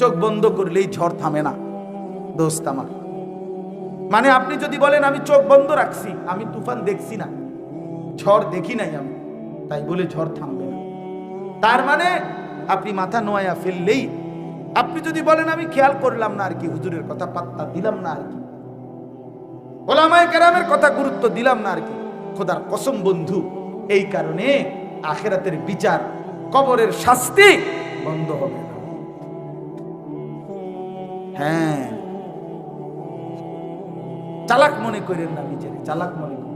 চোখ বন্ধ করলেই ঝড় থামে না, দোস্ত আমার। মানে আপনি যদি বলেন, আমি চোখ বন্ধ রাখছি, আমি তুফান দেখছি না, ঝড় দেখি নাই আমি, তাই বলে ঝড় থামবে না। তার মানে আপনি মাথা নোয়া ফেললেই, আপনি যদি বলেন, আমি খেয়াল করলাম না আর কি, হুজুরের কথা, পাত্তা দিলাম না আর কি, ওলামায় কেরামের কথা গুরুত্ব দিলাম না আর কি, খোদার কসম বন্ধু, এই কারণে আখেরাতের বিচার, কবরের শাস্তি বন্ধ হবে না। হ্যাঁ। চালাক মনে করেন না নিজের, চালাক মনে করেন।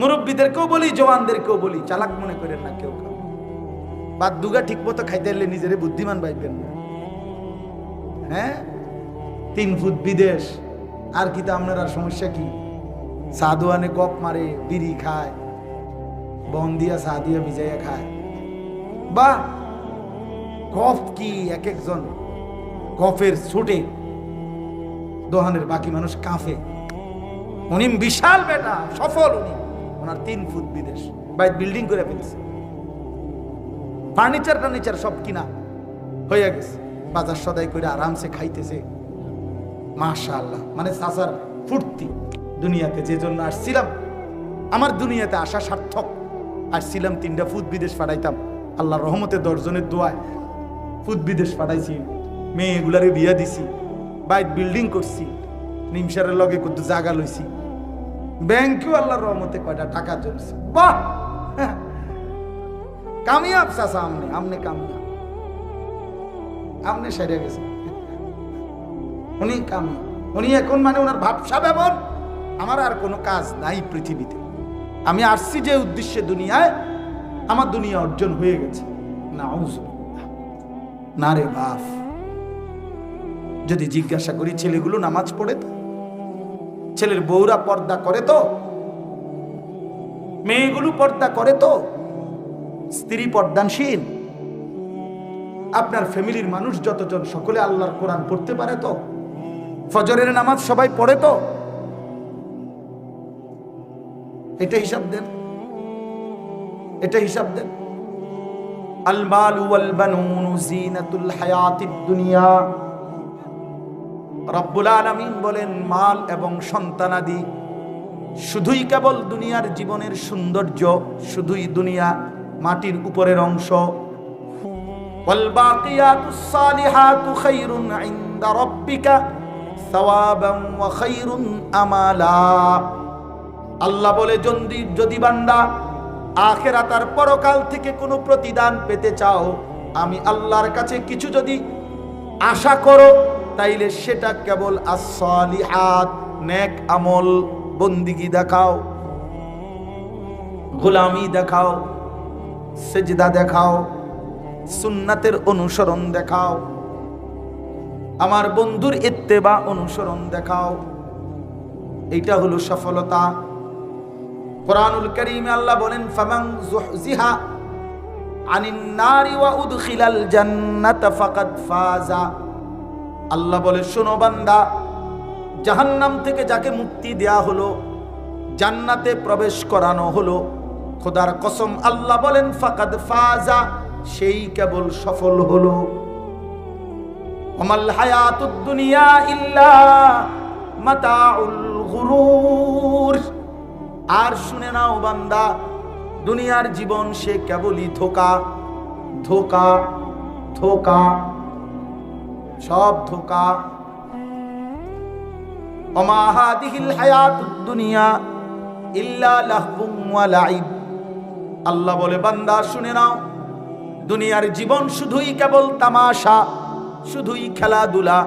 মুরব্বীদেরকেও বলি, জওয়ানদেরকেও বলি, চালাক মনে করেন না কেউ কেউ বাদ দুগা ঠিক মতো খাইতে এলে নিজেরে বুদ্ধিমান পাইবেন না। হ্যাঁ? তিন ফুট বিদেশ, আর কি তো আপনার সমস্যা কি? সাধুয়ানে গপ মারে, বিড়ি খায়, বন দিয়া সাদিয়া ভিজাইয়া খায়। বা গফ কি এক একজন? গফের ছুটে দোহানের বাকি মানুষ কাঁফে উনি বিশাল বেটা, সফল উনি। ওনার তিন ফুট বিদেশ। বাইর বিল্ডিং করে ফেলছে। ফার্নিচার টার্নিচার সব কিনা হয়ে গেছে। বাজার সদাই করে আরামসে খাইতেছে। মাশা আল্লাহ মানে সাসার ফুর্তি। দুনিয়াতে যে জন্য আসছিলাম, আমার দুনিয়াতে আসা সার্থক। আসছিলাম তিনটা ফুট বিদেশ পাঠাইতাম আল্লাহ রহমতে দর্জনের দোয়ায় ফুট বিদেশ পাঠাইছি মেয়েগুলারে বিয়া দিছি বাইট বিল্ডিং করছি, নিমসারের লগে কত জায়গা লইছি। ব্যাংকেও আল্লাহর রহমতে কয়টা টাকা জমছে। বাহ! কামিয়াব চাষা আমনে আমনে কামিয়াব। আমনে সেরে গেছে। উনি কামিয়াব। উনি এখন মানে ওনার ভাবসা ব্যবন আমার আর কোনো কাজ নাই পৃথিবীতে। আমি আসছি যে উদ্দেশ্যে দুনিয়ায়, আমার দুনিয়া অর্জন হয়ে গেছে। না না রে বাপ। যদি জিজ্ঞাসা করি, ছেলেগুলো নামাজ পড়ে তো? ছেলের বউরা পর্দা করে তো? মেয়েগুলো পর্দা করে তো? স্ত্রী পর্দানশীল? আপনার ফ্যামিলির মানুষ যতজন, সকলে আল্লাহর কোরআন পড়তে পারে তো? ফজরের নামাজ সবাই পড়ে তো? এটা হিসাব দেন। এটা হিসাব দেন। আল মাল ওয়াল জিনাতুল হায়াতিদ দুনিয়া। রব্বুল আলমিন বলেন, মাল এবং সন্তানাদি শুধুই কেবল দুনিয়ার জীবনের সৌন্দর্য, শুধুই দুনিয়া মাটির উপরের অংশ। আল্লাহ বলে জন্দি যদি বান্দা আখেরা তার পরকাল থেকে কোনো প্রতিদান পেতে চাও, আমি আল্লাহর কাছে কিছু যদি আশা করো তাইলে সেটা কেবল আসলিহাত নেক আমল, বন্দিগি দেখাও, গোলামি দেখাও, সেজদা দেখাও, সুন্নাতের অনুসরণ দেখাও, আমার বন্ধুর ইত্তেবা অনুসরণ দেখাও। এইটা হলো সফলতা। কোরআনুল করিমে আল্লাহ বলেন ফামাং জুহজিহা আনিন নারি ওয়া উদখিলাল জান্নাতা ফাকাদ ফাজা। আল্লাহ বলে, শোনো বান্দা, জাহান্নাম থেকে যাকে মুক্তি দেয়া হলো, জান্নাতে প্রবেশ করানো হলো, খোদার কসম আল্লাহ বলেন, ফাকাদ ফাজা, সেই কেবল সফল হলো। অমাল হায়াতুদ দুনিয়া ইল্লা মাতাউল গুরুর। আর শুনে নাও বান্দা, দুনিয়ার জীবন সে কেবলই ধোকা ধোকা ধোকা। সব ধোকা। অমাহাদিহিল হায়াতুদ দুনিয়া ইল্লা লাহবুম ওয়া আল্লাহ বলে, বান্দা, শুনে নাও, দুনিয়ার জীবন শুধুই কেবল তামাশা, শুধুই খেলাধুলা।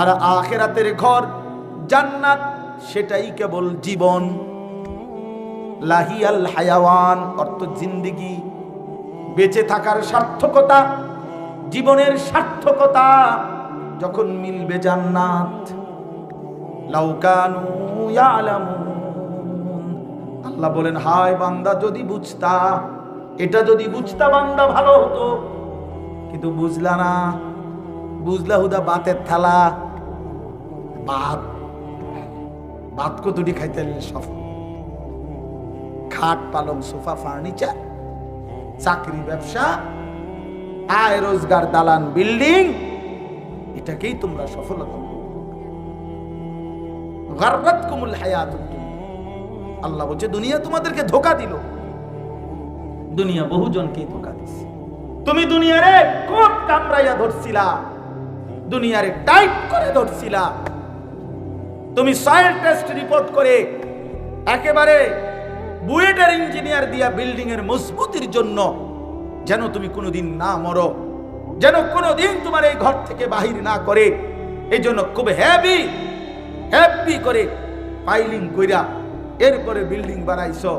আর আখিরাতের ঘর জান্নাত, সেটাই কেবল জীবন। লাহিয়াল হায়াওয়ান অর্থ জিন্দিগি। বেঁচে থাকার সার্থকতা, জীবনের সার্থকতা যখন মিলবে জান্নাত। আল্লাহ বলেন, হায় বান্দা, যদি বুঝতা, এটা যদি বুঝতা বান্দা ভালো হতো। কিন্তু বুঝলা না। বুঝলা হুদা, বাতের থালা। ভাত ভাত কতটি খাইতে সফল খাট, পালং, সোফা, ফার্নিচার। চাকরি, ব্যবসা, আয় রোজগার, দালান, বিল্ডিং, এটাকেই তোমরা সফলতা আল্লাহ বলছে, দুনিয়া তোমাদেরকে ধোকা দিল। দুনিয়া ধোকা দিছে। তুমি দুনিয়ারে খুব কামড়াইয়া ধরছিলা। দুনিয়ারে টাইট করে ধরছিলা। তুমি সয়েল টেস্ট রিপোর্ট করে একেবারে বুয়েটের ইঞ্জিনিয়ার দিয়া বিল্ডিং এর মজবুতির জন্য যেন তুমি কোনোদিন না মরো, যেন কোনোদিন তোমার এই ঘর থেকে বাহির না করে। এই জন্য খুব হ্যাপি হ্যাপি করে ফাইলিং কইরা এরপরে বিল্ডিং বানাইছো।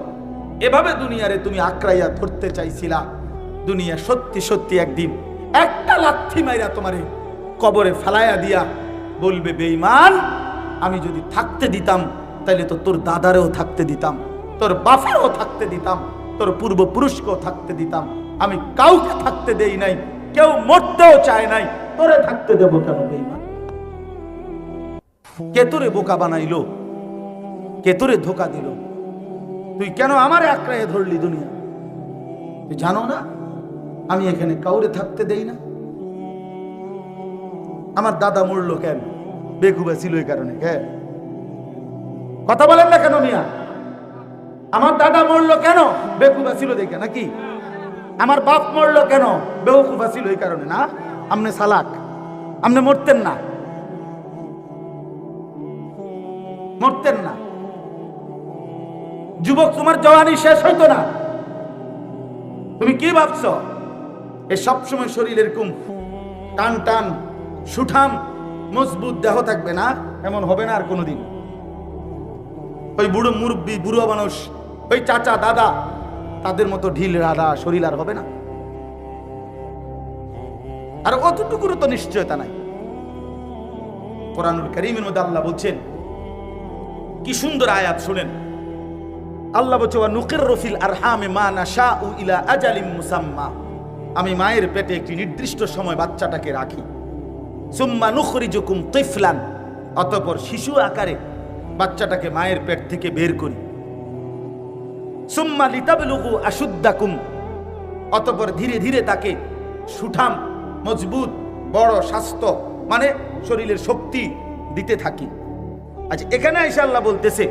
এভাবে দুনিয়ারে তুমি আক্রাইয়া ধরতে চাইছিলা। দুনিয়া সত্যি সত্যি একদিন একটা লাথি মাইরা তোমারে কবরে ফেলাইয়া দিয়া বলবে, বেঈমান, আমি যদি থাকতে দিতাম তাহলে তো তোর দাদারেও থাকতে দিতাম। তোর বাপেরও থাকতে দিতাম, তোর পূর্বপুরুষকেও থাকতে দিতাম। আমি কাউকে থাকতে দেই নাই, কেউ মরতেও চায় নাই। তোরে থাকতে দেবো কেন তোরে বোকা বানাইলো? কে তোরে ধোকা দিল? তুই কেন আমার আক্রায়ে ধরলি দুনিয়া? তুই জানো না, আমি এখানে কাউরে থাকতে দেই না? আমার দাদা মরলো কেন? বেকুবা ছিল এই কারণে, কে? কথা বলেন না কেন মিয়া? আমার দাদা মরলো কেন? বেকুবা ছিল দেখে নাকি? আমার বাপ মরলো কেন? বেকুবা ছিল এই কারণে না? আমনে সালাক, আমনে মরতেন না। মরতেন না। যুবক, তোমার জওয়ানি শেষ হইতো না। তুমি কি ভাবছ? এ সবসময় শরীর এরকম টান টান, সুঠাম, মজবুত দেহ থাকবে না, এমন হবে না আর কোনোদিন। ওই বুড়ো মুরব্বী, বুড়ো মানুষ ওই চাচা, দাদা, তাদের মতো ঢিল রাধা শরীর আর হবে না। আর অতটুকুরও তো নিশ্চয়তা নাই। কোরআনুল করিমের মধ্যে আল্লাহ বলছেন, কি সুন্দর আয়াত শুনেন। আল্লাহ বলছে নুকির রফিল আরহামে মা নাশা উ ইলা আজালিম মুসাম্মা। আমি মায়ের পেটে একটি নির্দিষ্ট সময় বাচ্চাটাকে রাখি। সুম্মা নুখরিজুকুম তিফলান অতঃপর শিশু আকারে বাচ্চাটাকে মায়ের পেট থেকে বের করি। সুম্মা লিতাবলুগু আশুদ্দাকুম। অতঃপর ধীরে ধীরে তাকে সুঠাম, মজবুত, বড়, স্বাস্থ্য মানে শরীরের শক্তি দিতে থাকি। আচ্ছা এখানে এসে আল্লাহ বলতেছে,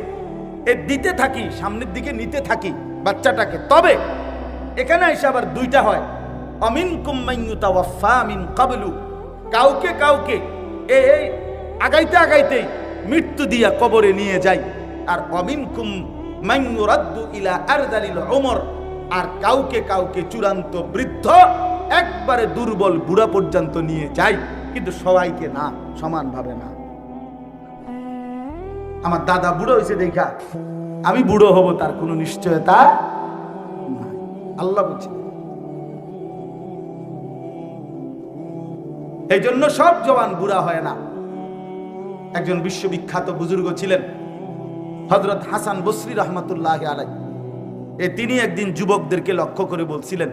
এ দিতে থাকি, সামনের দিকে নিতে থাকি বাচ্চাটাকে। তবে এখানে আইসা আবার দুইটা হয় অমিন কুম্মাইয়ুতা ওয়াফা মিন কাবলু। কাউকে কাউকে এ এই আগাইতে আগাইতেই মৃত্যু দিয়া কবরে নিয়ে যাই, আর অমিন কুম আর কাউকে কাউকে চূড়ান্ত বৃদ্ধ একবারে দুর্বল বুড়া পর্যন্ত নিয়ে কিন্তু সবাইকে না, সমানভাবে না। আমার দাদা বুড়ো হয়েছে দেখা। আমি বুড়ো হব, তার কোনো নিশ্চয়তা। আল্লাহ বলছে। এই জন্য সব জওয়ান বুড়া হয় না। একজন বিশ্ববিখ্যাত বুজুর্গ ছিলেন। হজরত হাসান বসরি রহমতুল্লাহ আলাই এ তিনি একদিন যুবকদেরকে লক্ষ্য করে বলছিলেন,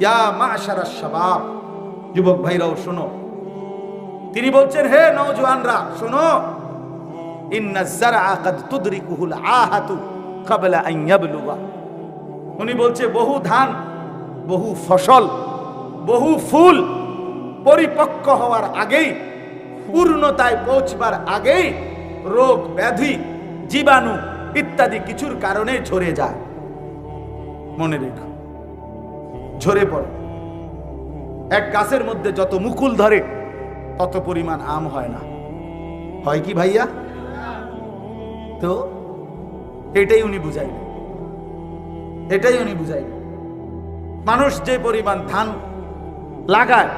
ইয়া শাবাব, যুবক ভাইরাও শোনো। তিনি বলছেন, হে নওজোয়ানরা, শোনো। উনি বলছে, বহু ধান, বহু ফসল, বহু ফুল পরিপক্ক হওয়ার আগেই, পূর্ণতায় পৌঁছবার আগেই রোগ ব্যাধি জীবাণু ইত্যাদি কিছুর কারণে ঝরে যায়। মনে রেখো, ঝরে পড়ে। এক গাছের মধ্যে যত মুকুল ধরে, তত পরিমাণ আম হয় না। হয় কি ভাইয়া? তো, এটাই উনি বুঝাইলেন। এটাই উনি বুঝাইলেন। মানুষ যে পরিমাণ ধান লাগায়,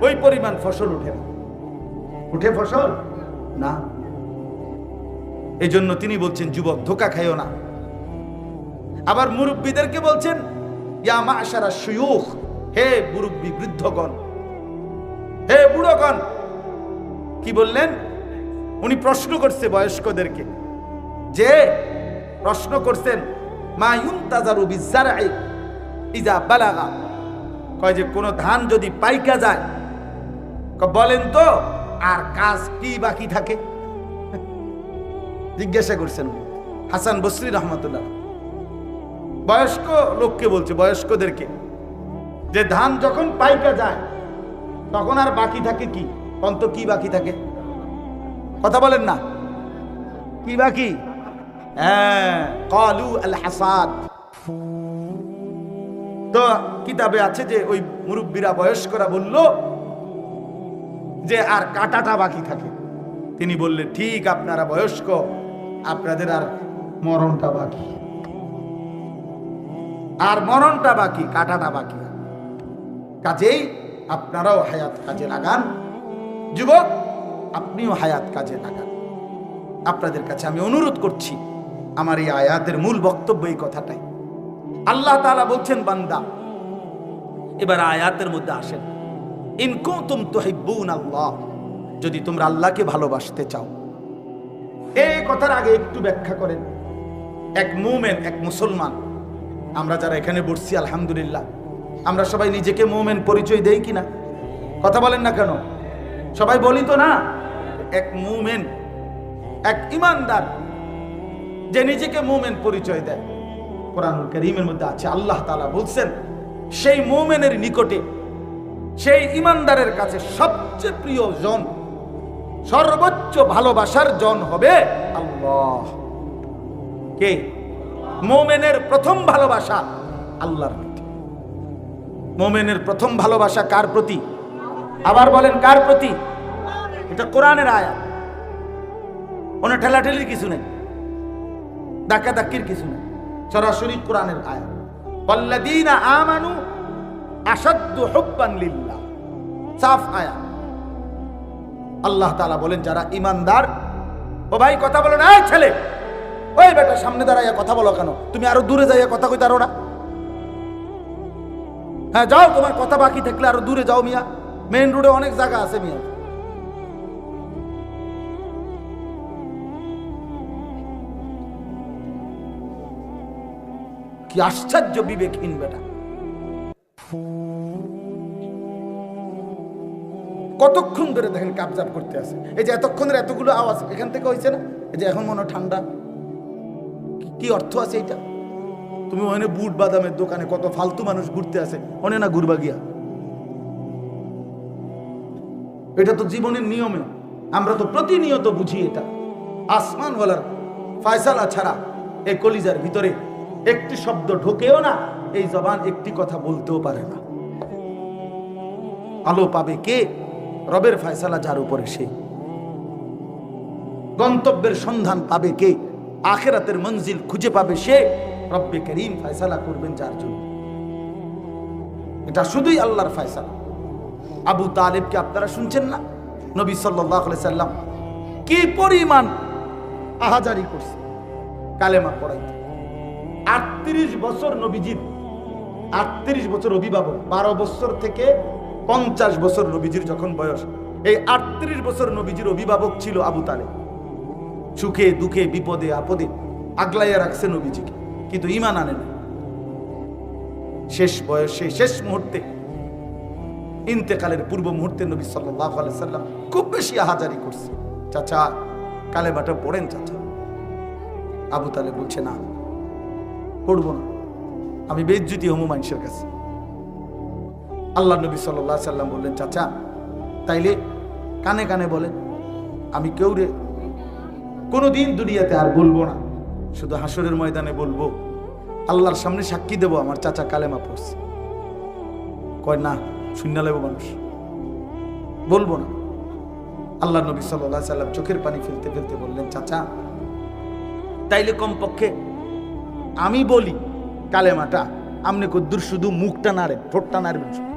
ওই পরিমাণ ফসল উঠে না। উঠে ফসল? না। এই জন্য তিনি বলছেন, যুবক, ধোকা খাইও না। আবার মুরব্বীদেরকে বলছেন, ইয়া মাশারা সুয়ুখ হে মুরব্বী বৃদ্ধগণ, হে বুড়োগণ। কি বললেন? উনি প্রশ্ন করছে বয়স্কদেরকে, যে প্রশ্ন করছেন, মা ইউনতাজারু বিজারআই ইজা বালাগা? কয় যে, কোন ধান যদি পাইকা যায় বলেন তো, আর কাজ কি বাকি থাকে? জিজ্ঞাসা করছেন। হাসান বসরি রহমতুল্লাহ। বয়স্ক লোককে বলছে, বয়স্কদেরকে, যে ধান যখন পাইকা যায়, তখন আর বাকি থাকে কি? অন্ত কি বাকি থাকে? কথা বলেন না। কি বাকি? হ্যাঁ কলু আল হাসাদ। তো কিতাবে আছে যে ওই মুরব্বীরা, বয়স্করা বলল যে আর কাটাটা বাকি থাকে। তিনি বললেন, ঠিক, আপনারা বয়স্ক আপনাদের আর মরণটা বাকি। আর মরণটা বাকি, কাটাটা বাকি। কাজেই আপনারাও হায়াত কাজে লাগান। যুবক, আপনিও হায়াত কাজে লাগান। আপনাদের কাছে আমি অনুরোধ করছি, আমার এই আয়াতের মূল বক্তব্য এই কথাটাই। আল্লাহ তাআলা বলছেন, বান্দা, এবার আয়াতের মধ্যে আসেন। ইনকুতুম তুহিব্বুন আল্লাহ যদি তোমরা আল্লাহকে ভালোবাসতে চাও। এই কথার আগে একটু ব্যাখ্যা করেন। এক মুমেন, এক মুসলমান, আমরা যারা এখানে বসছি, আলহামদুলিল্লাহ, আমরা সবাই নিজেকে মুমেন পরিচয় দেই কিনা? কথা বলেন না কেন? সবাই বলি তো না? এক মুমেন, এক ইমানদার, যে নিজেকে মুমেন পরিচয় দেয়। কোরআনুল করিমের মধ্যে আছে, আল্লাহ তাআলা বলছেন, সেই মুমেনের নিকটে, সেই ইমানদারের কাছে সবচেয়ে প্রিয় জন সর্বোচ্চ ভালোবাসার জন হবে আল্লাহ। কে? মোমেনের প্রথম ভালোবাসা আল্লাহর প্রতি। মোমেনের প্রথম ভালোবাসা কার প্রতি? আবার বলেন কার প্রতি? এটা কোরআনের আয়া কোনো ঠেলাঠেলির কিছু নেই। ধাক্কা ধাক্কির কিছু নেই। সরাসরি কোরআনের আয়া পল্লাদিনা আমানু আসাদ্দু হুব্বান লিল্লাহ। সাফ আয়া আল্লাহ তাআলা বলেন, যারা ইমানদার ও ভাই, কথা বলো না ছেলে, ওই বেটা সামনে দাঁড়াইয়া কথা বলো কেন? তুমি আরও দূরে যাইয়া কথা কইতে পারো না? হ্যাঁ যাও, তোমার কথা বাকি থাকলে আরও দূরে যাও মিয়া। মেইন রোডে অনেক জায়গা আছে মিয়া। কি আশ্চর্য বিবেকহীন বেটা। কতক্ষণ ধরে দেখেন কাবজাব করতে আছে? এই যে এতক্ষণের এতগুলো আওয়াজ এখান থেকে হয়েছে না? এই যে এখন মনে ঠান্ডা। কি- অর্থ আছে এটা তুমি ওখানে বুট বাদামের দোকানে কত ফালতু মানুষ ঘুরতে আছে অনে না ঘুরবা গিয়া? এটা তো জীবনের নিয়মে। আমরা তো প্রতিনিয়ত বুঝি এটা। আসমান বলার ফায়সালা ছাড়া এই কলিজার ভিতরে একটি শব্দ ঢোকেও না, এই জবান একটি কথা বলতেও পারে না। আলো পাবে কে? রবের ফায়সালা যার উপরে সে। গন্তব্যের সন্ধান পাবে কে? আখেরাতের মঞ্জিল খুঁজে পাবে সে। রব্বে করিম ফায়সালা করবেন যার জন্য। এটা শুধুই আল্লাহর ফায়সালা। আবু তালেবকে আপনারা শুনছেন না? নবী সাল্লাহ সাল্লাম কি পরিমাণ আহাজারি করছে। কালেমা পড়াইতে। আটত্রিশ বছর নবীজির আটত্রিশ বছর অভিভাবক। বারো বছর থেকে পঞ্চাশ বছর নবীজির যখন বয়স, এই আটত্রিশ বছর নবীজির অভিভাবক ছিল আবু তালে সুখে, দুঃখে, বিপদে, আপদে আগলাইয়া রাখছে নবীজিকে, কিন্তু ইমান আনে না শেষ বয়সে, শেষ মুহূর্তে, ইন্তেকালের পূর্ব মুহূর্তে নবী সাল্লাহ সাল্লাম খুব বেশি আহাজারি করছে। চাচা, কালেমাটা পড়েন চাচা। আবু তালে বলছে, না, পড়ব না। আমি বেজ্জুতি হমু মানুষের কাছে। আল্লাহ নবী সাল্লাহ সাল্লাম বললেন, চাচা, তাইলে কানে কানে বলেন, আমি কেউ রে? কোনোদিন দুনিয়াতে আর বলব না। শুধু হাসরের ময়দানে বলব, আল্লাহর সামনে সাক্ষী দেব, আমার চাচা কালেমা পড়ছে। কয়, না, শূন্য লেব মানুষ। বলব না। আল্লাহ নবী সাল্লাহ সাল্লাম চোখের পানি ফেলতে ফেলতে বললেন, চাচা, তাইলে কমপক্ষে আমি বলি কালেমাটা। আপনি কদ্দুর শুধু মুখটা নাড়েন, ঠোঁটটা নাড়বেন শুধু।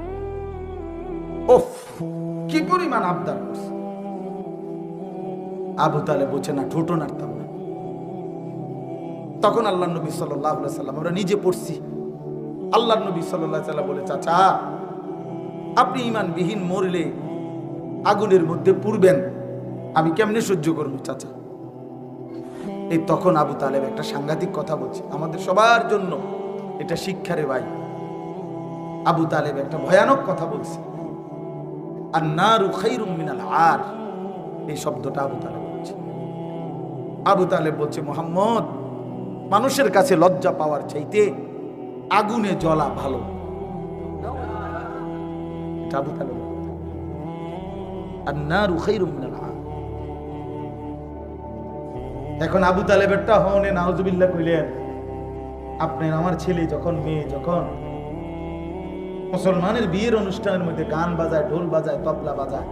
কি পরিমাণ আবদার করছে? আবু তালে বলছে, না ঠোঁটো নাড়তাম না। তখন আল্লাহ নবী সাল্লাহ সাল্লাম, আমরা নিজে পড়ছি। আল্লাহ নবী সাল্লাহ সাল্লাম বলে, চাচা, আপনি ইমানবিহীন মরলে আগুনের মধ্যে পুড়বেন। আমি কেমনে সহ্য করব, চাচা? এই তখন আবু তালেব একটা সাংঘাতিক কথা বলছে, আমাদের সবার জন্য এটা শিক্ষারে ভাই। আবু তালেব একটা ভয়ানক কথা বলছে আর নারু খাইরুম মিনাল আর। এই শব্দটা আবু তালেব বলছে। আবু তালেব বলছে, মোহাম্মদ, মানুষের কাছে লজ্জা পাওয়ার চাইতে আগুনে জ্বলা ভালো। আর না রুখাই রুমিনাল এখন আবু তালেবেরটা হনে, নাউজুবিল্লাহ কইলেন, আপনার আমার ছেলে যখন, মেয়ে যখন মুসলমানের বিয়ের অনুষ্ঠানের মধ্যে গান বাজায়, ঢোল বাজায়, তবলা বাজায়,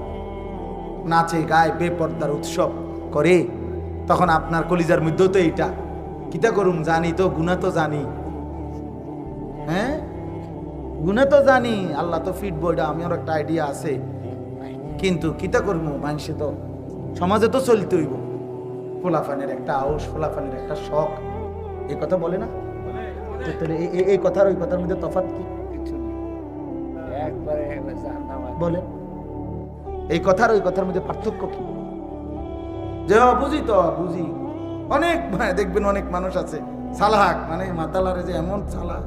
নাচে, গায়, বেপর্দার উৎসব করে, তখন আপনার কলিজার মধ্যেও তো এইটা। কিতা করুম জানি তো, গুণা তো জানি। হ্যাঁ? গুণা তো জানি, আল্লাহ তো ফিট বইটা আমার একটা আইডিয়া আছে। কিন্তু কিতা করব মানুষে তো, সমাজে তো চলতে হইব। ফোলাফানের একটা আউস ফোলাফানের একটা শখ। এই কথা বলে না? এই- কথার, ওই কথার মধ্যে তফাৎ কি। বলেন। এই কথার ওই কথার মধ্যে পার্থক্য কি? যে হ্যাঁ, বুঝি তো বুঝি। অনেক দেখবেন অনেক মানুষ আছে সালাহাক মানে মাতালারে যে এমন সালাহ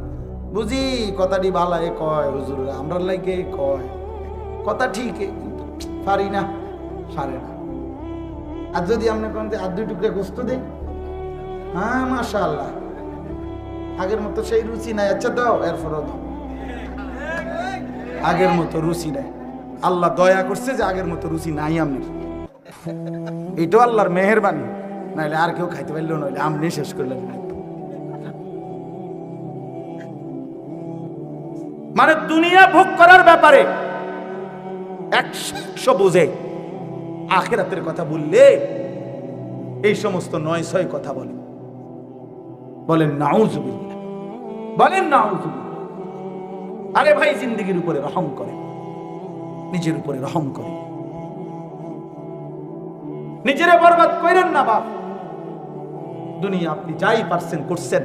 বুঝি কথাটি বালায় কয় হুজুর আমরা লাগে কয়। কথা ঠিক পারি না পারে না। আর যদি আপনি কোন আর দুই টুকরে গোস্ত দেই হ্যাঁ মাশা আল্লাহ আগের মতো সেই রুচি নাই আচ্ছা দাও এরপরও দাও। আগের মতো রুচি নাই। আল্লাহ দয়া করছে যে আগের মতো রুচি নাই আপনার এটাও আল্লাহর মেহেরবানি। নাইলে আর কেউ খাইতে পারল নইলে আপনি শেষ করলেন মানে দুনিয়া ভোগ করার ব্যাপারে একশো বোঝে। আখেরাতের কথা বললে এই সমস্ত নয় ছয় কথা বলে। বলেন নাউজুবিল্লাহ বলেন নাউজুবিল্লাহ আরে ভাই, জিন্দগির উপরে রহম করে। নিজের উপরে রহম করে। নিজেরে বরবাদ করেন না বাপ। দুনিয়া আপনি যাই পারছেন করছেন।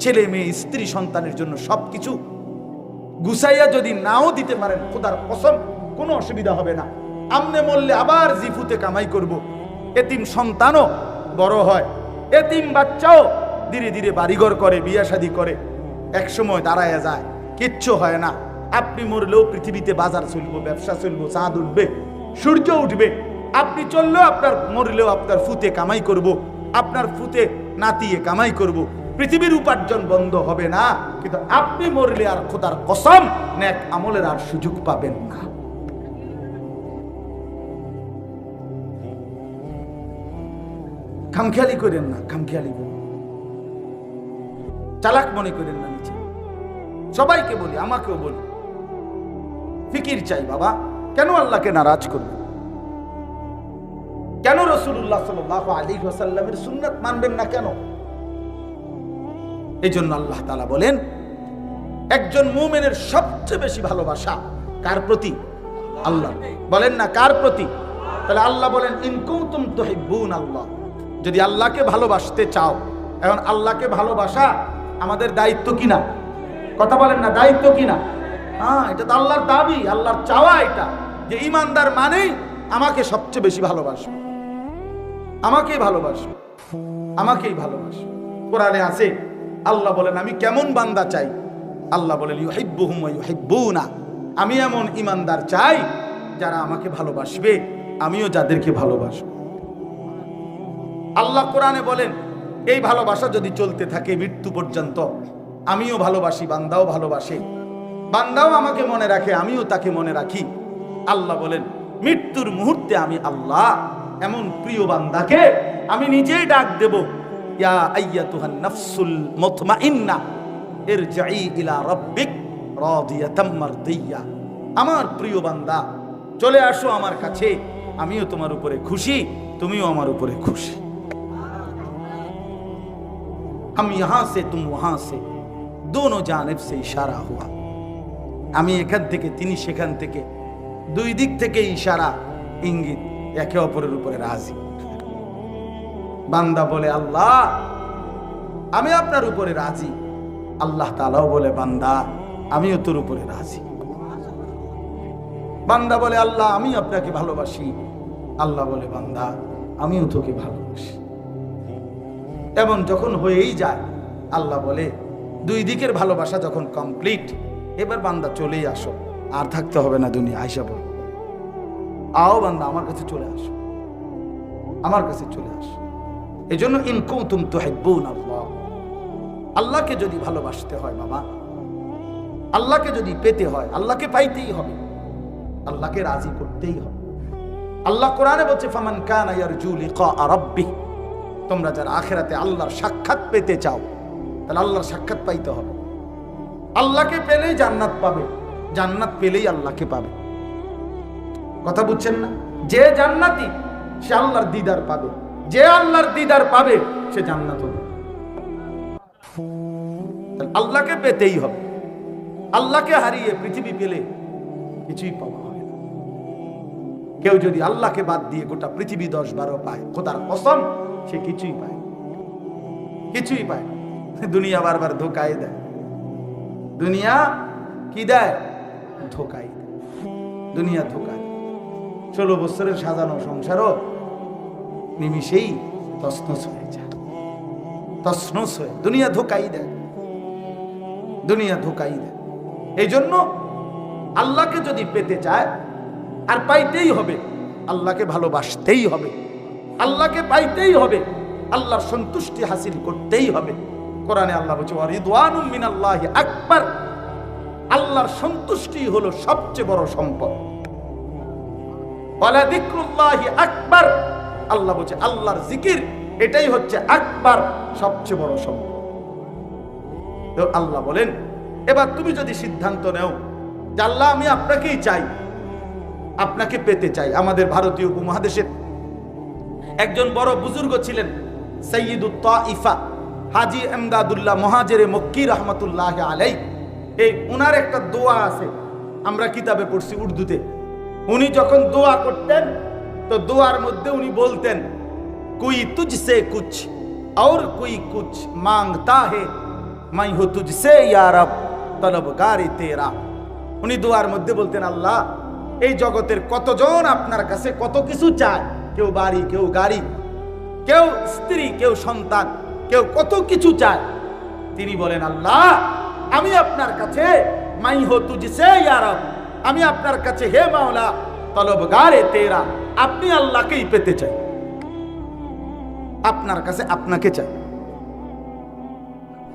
ছেলে, মেয়ে, স্ত্রী, সন্তানের জন্য সবকিছু গুছাইয়া যদি নাও দিতে পারেন, খোদার কসম, কোনো অসুবিধা হবে না। আমনে মরলে আবার জিফুতে কামাই করব। এতিম সন্তানও বড় হয়। এতিম বাচ্চাও ধীরে ধীরে বাড়িঘর করে, বিয়া শাদি করে। এক সময় দাঁড়ায় যায়। কিচ্ছু হয় না আপনি মরলেও পৃথিবীতে বাজার চলবো, ব্যবসা চলবো, চাঁদ উঠবে, সূর্য উঠবে আপনি চললেও আপনার, মরলেও আপনার ফুতে কামাই করব। আপনার ফুতে নাতিয়ে কামাই করব। পৃথিবীর উপার্জন বন্ধ হবে না, কিন্তু আপনি মরলে আর খোদার কসম ন্যাক আমলের আর সুযোগ পাবেন না খামখেয়ালি করেন না, খামখেয়ালি করেন চালাক মনে করেন না সবাইকে বলি, আমাকেও বলি। ফিকির চাই বাবা। কেন আল্লাহকে নারাজ করবেন কেন রসুল্লাহ সাল্লাহ আলী ওয়াসাল্লামের সুন্নাত মানবেন না কেন? এই জন্য আল্লাহ তালা বলেন, একজন মুমেনের সবচেয়ে বেশি ভালোবাসা কার প্রতি? আল্লাহ। বলেন না কার প্রতি? তাহলে আল্লাহ বলেন ইনকুম তুহিব্বুন আল্লাহ। যদি আল্লাহকে ভালোবাসতে চাও, এখন আল্লাহকে ভালোবাসা আমাদের দায়িত্ব কিনা? কথা বলেন না, দায়িত্ব কিনা হ্যাঁ এটা তো আল্লাহর দাবি, আল্লাহর চাওয়া এটা, যে ইমানদার মানেই আমাকে সবচেয়ে বেশি ভালোবাসবে আমাকেই ভালোবাসবে আমাকেই ভালোবাসবে কোরআনে আছে, আল্লাহ বলেন, আমি কেমন বান্দা চাই? আল্লাহ বলেন ইউহিব্বুনা। আমি এমন ইমানদার চাই যারা আমাকে ভালোবাসবে, আমিও যাদেরকে ভালোবাসবো। আল্লাহ কোরআনে বলেন, এই ভালোবাসা যদি চলতে থাকে মৃত্যু পর্যন্ত আমিও ভালোবাসি বান্দাও ভালোবাসে বান্দাও আমাকে মনে রাখে আমিও তাকে মনে রাখি আল্লাহ বলেন মৃত্যুর মুহূর্তে আমি আল্লাহ এমন প্রিয় বান্দাকে আমি নিজেই ডাক দেব ইয়া আইয়াতুহান নাফসুল মুতমাইন্না ইরজাই ইলা রাব্বিক রাদিয়াতাম মারদিয়া আমার প্রিয় বান্দা চলে আসো আমার কাছে আমিও তোমার উপরে খুশি তুমিও আমার উপরে খুশি हम यहां से तुम वहां से দোনো জানেব সে ইশারা হওয়া আমি এখান থেকে, তিনি সেখান থেকে, দুই দিক থেকে ইশারা, ইঙ্গিত একে অপরের উপরে রাজি। বান্দা বলে, আল্লাহ, আমি আপনার উপরে রাজি। আল্লাহ তালাও বলে, বান্দা, আমিও তোর উপরে রাজি। বান্দা বলে, আল্লাহ, আমি আপনাকে ভালোবাসি। আল্লাহ বলে, বান্দা, আমিও তোকে ভালোবাসি। এমন যখন হয়েই যায়, আল্লাহ বলে দুই দিকের ভালোবাসা যখন কমপ্লিট এবার বান্দা চলেই আসো। আর থাকতে হবে না দুনিয়া, আইসা বল আও বান্দা, আমার কাছে চলে আসো। আমার কাছে চলে আসো। এই জন্য ইনকুম তুম তো আল্লাহ। আল্লাহকে যদি ভালোবাসতে হয় বাবা, আল্লাহকে যদি পেতে হয়, আল্লাহকে পাইতেই হবে। আল্লাহকে রাজি করতেই হবে। আল্লাহ কোরআনে বলছে, ফামান কানা ইয়ারজু লিকা রাব্বিহ তোমরা যারা আখেরাতে আল্লাহর সাক্ষাৎ পেতে চাও তাহলে আল্লাহর সাক্ষাৎ পাইতে হবে। আল্লাহকে পেলেই জান্নাত পাবে, জান্নাত পেলেই আল্লাহকে পাবে। কথা বুঝছেন না? যে জান্নাতি, সে আল্লাহর দিদার পাবে। যে আল্লাহর দিদার পাবে, সে জান্নাত হবে। আল্লাহকে পেতেই হবে। আল্লাহকে হারিয়ে পৃথিবী পেলে কিছুই পাওয়া কেউ যদি আল্লাহকে বাদ দিয়ে গোটা পৃথিবী দশ বারো পায়, খোদার কসম, সে কিছুই পায় কিছুই পায়। দুনিয়া বারবার ধোকায় দেয়। দুনিয়া কি দেয়? ধোকাই দেয়। দুনিয়া ধোকায় ষোলো বছরের সাজানো সংসারও নিমিষেই তসনস হয়ে যায়। তসনস হয়ে দুনিয়া ধোকাই দেয়। দুনিয়া ধোকাই দেয়। এই জন্য আল্লাহকে যদি পেতে চায়, আর পাইতেই হবে। আল্লাহকে ভালোবাসতেই হবে। আল্লাহকে পাইতেই হবে। আল্লাহর সন্তুষ্টি হাসিল করতেই হবে। কোরআনে আল্লাহ বলছে রিদওয়ানুম মিনাল্লাহি আকবার। আল্লাহর সন্তুষ্টি হলো সবচেয়ে বড় সম্পদ। ওয়ালা যিকরুল্লাহি আকবার। আল্লাহ বলছে, আল্লাহর জিকির এটাই হচ্ছে আকবার, সবচেয়ে বড় সম্পদ। তো আল্লাহ বলেন, এবার তুমি যদি সিদ্ধান্ত নেও যে আল্লাহ, আমি আপনাকেই চাই, আপনাকে পেতে চাই, আমাদের ভারতীয় উপমহাদেশের একজন বড় বুজুর্গ ছিলেন সৈয়দুত তাইফা হাজি এমদাদুল্লাহ মহাজেরে মক্কি রহমতুল্লাহ আলাই এই উনার একটা দোয়া আছে, আমরা কিতাবে পড়ছি উর্দুতে। উনি যখন দোয়া করতেন, তো দোয়ার মধ্যে উনি বলতেন, কুই তুঝসে কুছ আর কুই কুছ মাংতা হে মাই হো তুঝসে ইয়ারব তলব গারি তেরা। উনি দোয়ার মধ্যে বলতেন, আল্লাহ, এই জগতের কতজন আপনার কাছে কত কিছু চায়? কেউ বাড়ি, কেউ গাড়ি, কেউ স্ত্রী, কেউ সন্তান। কেউ কত কিছু চায়। তিনি বলেন, আল্লাহ, আমি আপনার কাছে মাই হো তুঝসে ইয়া রব, আমি আপনার কাছে হে মাওলা, তলবগারে তেরা, আপনি আল্লাহকেই পেতে চাই। আপনার কাছে আপনাকে চাই।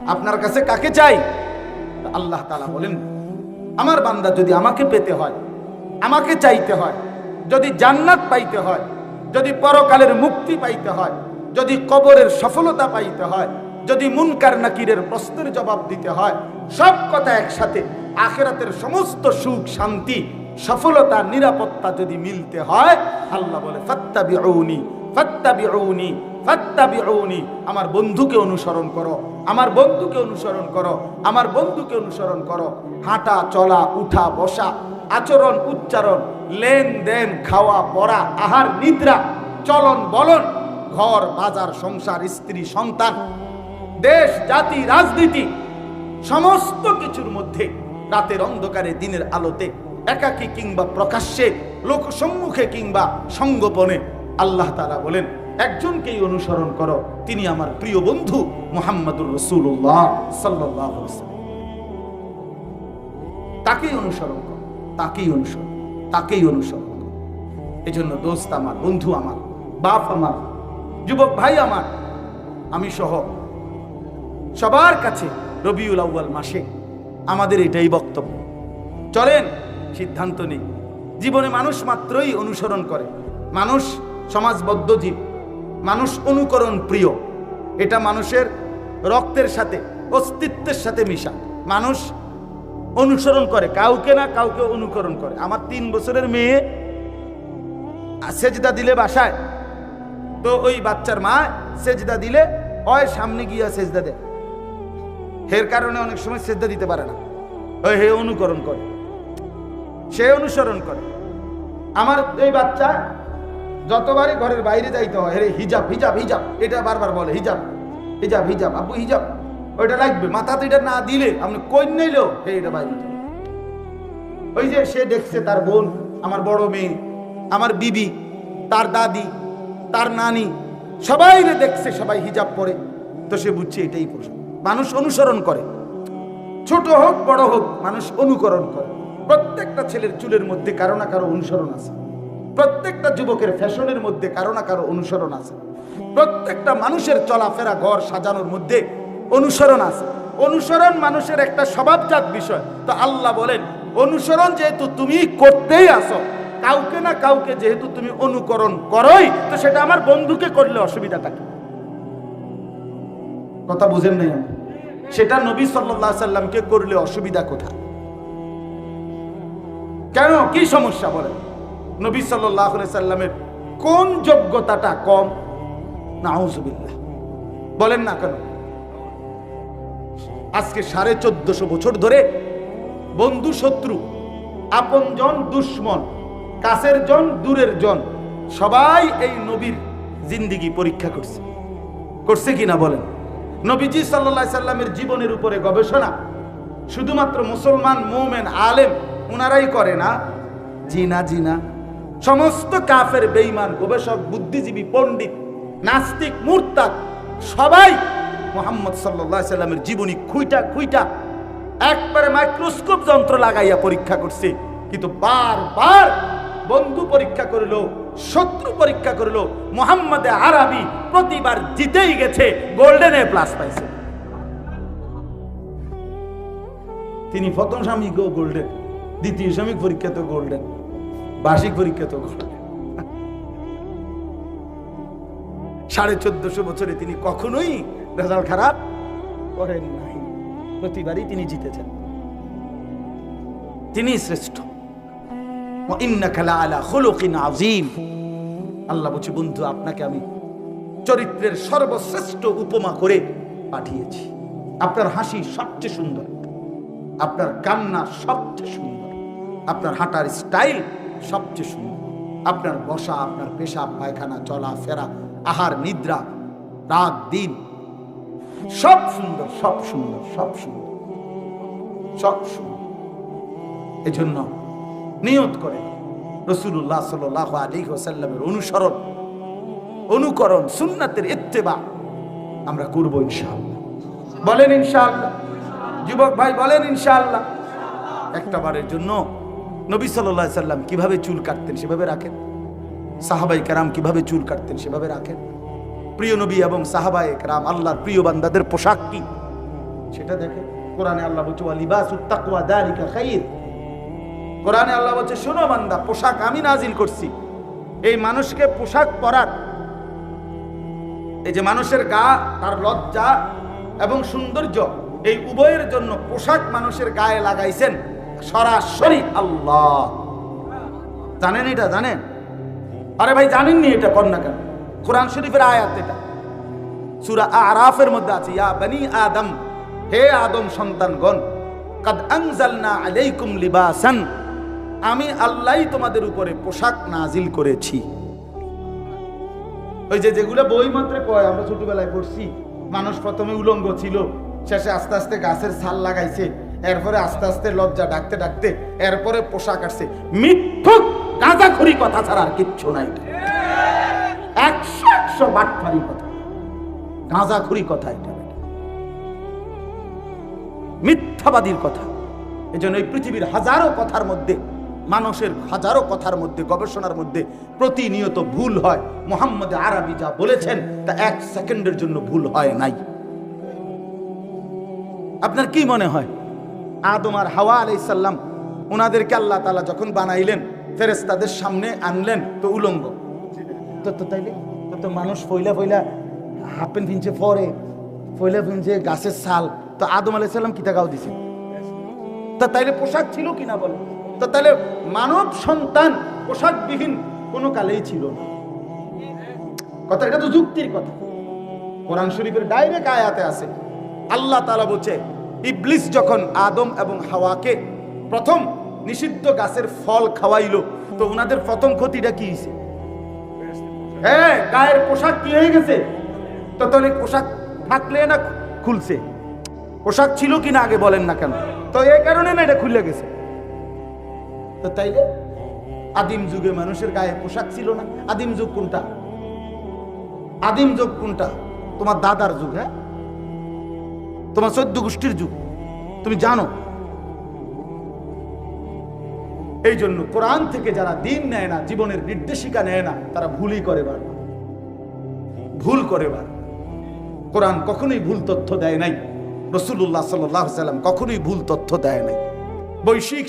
আপনার কাছে কাকে চাই? আল্লাহ তালা বলেন, আমার বান্দা যদি আমাকে পেতে হয়, আমাকে চাইতে হয়, যদি জান্নাত পাইতে হয়, যদি পরকালের মুক্তি পাইতে হয় যদি কবরের সফলতা পাইতে হয়, যদি মুনকার নাকিরের প্রশ্নের জবাব দিতে হয়, সব কথা একসাথে, আখেরাতের সমস্ত সুখ, শান্তি, সফলতা, নিরাপত্তা যদি মিলতে হয়, আল্লাহ বলে, ফাত্তাবিউনি ফাত্তাবিউনি ফাত্তাবিউনি, আমার বন্ধুকে অনুসরণ করো, আমার বন্ধুকে অনুসরণ করো, আমার বন্ধুকে অনুসরণ করো, হাঁটা, চলা, উঠা, বসা, আচরণ, উচ্চারণ, লেনদেন, খাওয়া, পড়া, আহার, নিদ্রা, চলন, বলন ঘর, বাজার, সংসার, স্ত্রী, সন্তান, দেশ, জাতি, রাজনীতি, সমস্ত কিছুর মধ্যে রাতের অন্ধকারে, দিনের আলোতে, একাকী কিংবা প্রকাশ্যে, লোক সম্মুখে কিংবা সঙ্গোপনে আল্লাহ তাআলা বলেন, একজনকেই অনুসরণ করো, তিনি আমার প্রিয় বন্ধু মুহাম্মদুর রসুল্লাহ সাল্লাহ তাকেই অনুসরণ করো, তাকেই অনুসরণ তাকেই অনুসরণ করো। এই জন্য দোস্ত আমার, বন্ধু আমার, বাপ আমার যুবক ভাই আমার, আমি সহ সবার কাছে রবিউল আউ্বাল মাসে আমাদের এটাই বক্তব্য। চলেন, সিদ্ধান্ত নেই। জীবনে মানুষ মাত্রই অনুসরণ করে। মানুষ সমাজবদ্ধ জীব। মানুষ অনুকরণ প্রিয়। এটা মানুষের রক্তের সাথে, অস্তিত্বের সাথে মিশা। মানুষ অনুসরণ করে, কাউকে না কাউকে অনুকরণ করে। আমার তিন বছরের মেয়ে, সেজদা দিলে বাসায় তো ওই বাচ্চার মা সেজদা দিলে হয় সামনে গিয়া সেজদা দেয়। হের কারণে অনেক সময় সেজদা দিতে পারে না। ওই হে অনুকরণ করে। সে অনুসরণ করে। আমার এই বাচ্চা যতবারই ঘরের বাইরে যাইতে হয় রে হিজাব হিজাব হিজাব, এটা বারবার বলে, হিজাব হিজাব হিজাব, আব্বু, হিজাব, ওইটা লাগবে, মাথাতে এটা না দিলে আপনি কই নিলেও হে এটা বাইরে ওই যে সে দেখছে তার বোন, আমার বড় মেয়ে, আমার বিবি, তার দাদি তার নানি। সবাই দেখছে, সবাই হিজাব পরে। তো সে বুঝছে এটাই প্রশ্ন মানুষ অনুসরণ করে। ছোট হোক, বড় হোক, মানুষ অনুকরণ করে। প্রত্যেকটা ছেলের চুলের মধ্যে কারও না কারও অনুসরণ আছে। প্রত্যেকটা যুবকের ফ্যাশনের মধ্যে কারও না কারও অনুসরণ আছে। প্রত্যেকটা মানুষের চলাফেরা, ঘর সাজানোর মধ্যে অনুসরণ আছে। অনুসরণ মানুষের একটা স্বভাবজাত বিষয়। তো আল্লাহ বলেন, অনুসরণ যেহেতু তুমি করতেই আসো কাউকে না কাউকে যেহেতু তুমি অনুকরণ করোই, তো সেটা আমার বন্ধুকে করলে অসুবিধাটা কি? কথা বুঝেন নাই সেটা নবী সাল্লামকে করলে অসুবিধা কোথায়? কেন? কি সমস্যা বলেন? নবী সাল্লামের কোন যোগ্যতাটা কম? নাউজুবিল্লাহ। বলেন না কেন? আজকে সাড়ে চোদ্দশো বছর ধরে বন্ধু শত্রু, আপনজন দুশ্মন কাছের জন, দূরের জন। সবাই এই নবীর জিন্দিগি পরীক্ষা করছে। করছে কিনা বলেন? নবীজি সাল্লাহ সাল্লামের জীবনের উপরে গবেষণা। শুধুমাত্র মুসলমান, মোমেন, আলেম, উনারাই করে না। জিনা জিনা। সমস্ত কাফের, বেঈমান, গবেষক, বুদ্ধিজীবী, পণ্ডিত, নাস্তিক, মুরতাদ, সবাই মোহাম্মদ সাল্লাহ সাল্লামের জীবনী খুইটা খুইটা একবারে মাইক্রোস্কোপ যন্ত্র লাগাইয়া পরীক্ষা করছে। কিন্তু বারবার বন্ধু পরীক্ষা করল, শত্রু পরীক্ষা করল, মোহাম্মদে আরবি প্রতিবার জিতেই গেছে গোল্ডেন এ প্লাস পাইছে। তিনি প্রথম স্বামীকেও গোল্ডেন দ্বিতীয় স্বামীক পরীক্ষা তো গোল্ডেন বার্ষিক পরীক্ষা তো গোল্ডেন সাড়ে চোদ্দশো বছরে তিনি কখনোই রেজাল্ট খারাপ করেন নাই। প্রতিবারই তিনি জিতেছেন। তিনি শ্রেষ্ঠ। আল্লাহ বলছি, বন্ধু, আপনাকে আমি চরিত্রের সর্বশ্রেষ্ঠ উপমা করে পাঠিয়েছি। আপনার হাসি সবচেয়ে সুন্দর, আপনার কান্না সবচেয়ে সুন্দর, আপনার হাঁটার স্টাইল সবচেয়ে সুন্দর, আপনার বসা, আপনার পেশাব, পায়খানা, চলা, ফেরা, আহার, নিদ্রা, রাত, দিন, সব সুন্দর সব সুন্দর সব সুন্দর সব সুন্দর। এজন্য নিয়ত করে। রসুল্লাহ সাল্লাহ আলী ওসাল্লামের অনুসরণ, অনুকরণ, সুন্নাতের ইত্তেবা আমরা করব ইনশাআল্লাহ। বলেন ইনশাআল্লাহ। যুবক ভাই, বলেন ইনশাআল্লাহ। একটা বারের জন্য নবী সাল্লাহ সাল্লাম কীভাবে চুল কাটতেন সেভাবে রাখেন? সাহাবাই কেরাম কীভাবে চুল কাটতেন সেভাবে রাখেন? প্রিয় নবী এবং সাহাবাই কেরাম, আল্লাহর প্রিয় বান্দাদের পোশাক কি? সেটা দেখে কোরআনে আল্লাহ বলছে লিবাস উত্তাকুয়া দালিকা খাইর। কোরআনে আল্লাহ বলছে, শোনো বান্দা, পোশাক আমি নাজিল করছি। এই মানুষকে পোশাক পরার। এই যে মানুষের গা, তার লজ্জা এবং সৌন্দর্য, এই উভয়ের জন্য পোশাক মানুষের গায়ে লাগাইছেন সরাসরি আল্লাহ। জানেন এটা, জানেন? আরে ভাই, জানেননি এটা না কেন? কোরআন শরীফের আয়াত এটা। সুরা আরাফের মধ্যে আছে, ইয়া বনি আদম, হে আদম সন্তানগণ, কাদ আনজালনা আলাইকুম লিবাসান। আমি আল্লাহই তোমাদের উপরে পোশাক নাজিল করেছি। ওই যে যেগুলো বই মাত্রে কয় আমরা ছোটবেলায় পড়ছি, মানুষ প্রথমে উলঙ্গ ছিল, শেষে আস্তে আস্তে গাছের ছাল লাগাইছে, এরপরে আস্তে আস্তে লজ্জা ডাকতে ডাকতে, এরপরে পোশাক আসছে। মিথ্যুক, গাঁজাখুরি কথা ছাড়া আর কিচ্ছু নাই। একশো একশো বাটফারি কথা। গাঁজাখুরি কথা এটা। মিথ্যাবাদীর কথা। এই জন্য এই পৃথিবীর হাজারো কথার মধ্যে মানুষের হাজারো কথার মধ্যে, গবেষণার মধ্যে প্রতিনিয়ত ভুল হয়। মোহাম্মদ আরবি যা বলেছেন, তা এক সেকেন্ডের জন্য ভুল হয় নাই। আপনার কি মনে হয়? আদম আর হাওয়া আলাইসাল্লাম ওনাদেরকে আল্লাহ তালা যখন বানাইলেন ফেরেস তাদের সামনে আনলেন, তো উলঙ্গ। তো মানুষ ফইলা ফইলা হাফ প্যান্ট ফিনছে পরে, ফইলা ফিনছে গাছের সাল তো আদম আলাইসাল্লাম কি টাকাও দিছে? তা তাইলে পোশাক ছিল কিনা বলে? তো তাহলে মানব সন্তান পোশাকবিহীন কোনো কালেই ছিল না। কথা, এটা তো যুক্তির কথা। কোরআন শরীফের ডাইরেক্ট আয়াতে আছে, আল্লাহ তালা বলছে, ইবলিস যখন আদম এবং হাওয়াকে প্রথম নিষিদ্ধ গাছের ফল খাওয়াইলো, তো ওনাদের প্রথম ক্ষতিটা কি হয়েছে হ্যাঁ গায়ের পোশাক কি হয়ে গেছে? তো তাহলে পোশাক থাকলে না খুলছে? পোশাক ছিল কিনা আগে বলেন না কেন? তো এই কারণে না এটা খুলে গেছে। তো তাইলে? আদিম যুগে মানুষের গায়ে পোশাক ছিল না। আদিম যুগ কোনটা? আদিম যুগ কোনটা? তোমার দাদার যুগ হ্যাঁ? তোমার চোদ্দ গোষ্ঠীর যুগ। তুমি জানো? এই জন্য কোরআন থেকে যারা দিন নেয় না, জীবনের নির্দেশিকা নেয় না, তারা ভুলই করে বার। ভুল করে বার। কোরআন কখনোই ভুল তথ্য দেয় নাই। রসুল্লাহ সাল্লাম কখনোই ভুল তথ্য দেয় নাই। বৈশ্বিক